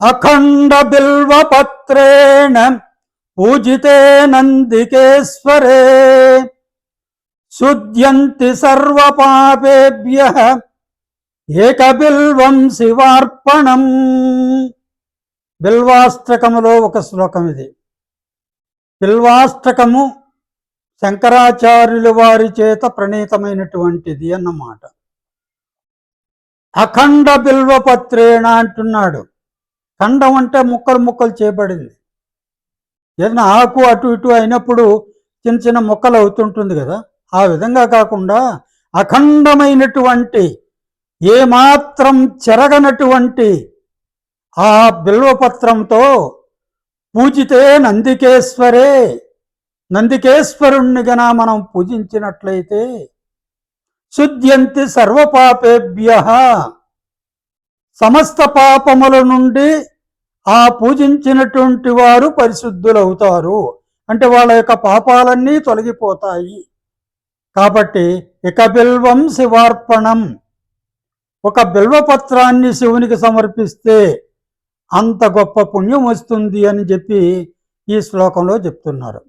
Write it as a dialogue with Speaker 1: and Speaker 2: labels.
Speaker 1: అఖండ బిల్వపత్రేణ పూజితే నందికేశ్వరే. శుద్ధ్యంతి సర్వపాపేభ్య ఏకబిల్వం శివార్పణం. బిల్వాష్టకములో ఒక శ్లోకం ఇది. బిల్వాష్టకము శంకరాచార్యుల వారి చేత ప్రణీతమైనటువంటిది అన్నమాట. అఖండ బిల్వపత్రేణ అంటున్నాడు. ఖండం అంటే ముక్కలు ముక్కలు చేయబడింది. ఏదైనా ఆకు అటు ఇటు అయినప్పుడు చిన్న చిన్న ముక్కలు అవుతుంటుంది కదా. ఆ విధంగా కాకుండా అఖండమైనటువంటి ఏమాత్రం చెరగనటువంటి ఆ బిల్వపత్రంతో పూజితే నందికేశ్వరే. నందికేశ్వరుణ్ణి గన మనం పూజించినట్లయితే శుద్ధ్యంతి సర్వపాపేభ్య. సమస్త పాపముల నుండి ఆ పూజించినటువంటి వారు పరిశుద్ధులవుతారు. అంటే వాళ్ళ యొక్క పాపాలన్నీ తొలగిపోతాయి. కాబట్టి ఇక బిల్వం శివార్పణం. ఒక బిల్వపత్రాన్ని శివునికి సమర్పిస్తే అంత గొప్ప పుణ్యం వస్తుంది అని చెప్పి ఈ శ్లోకంలో చెప్తున్నారు.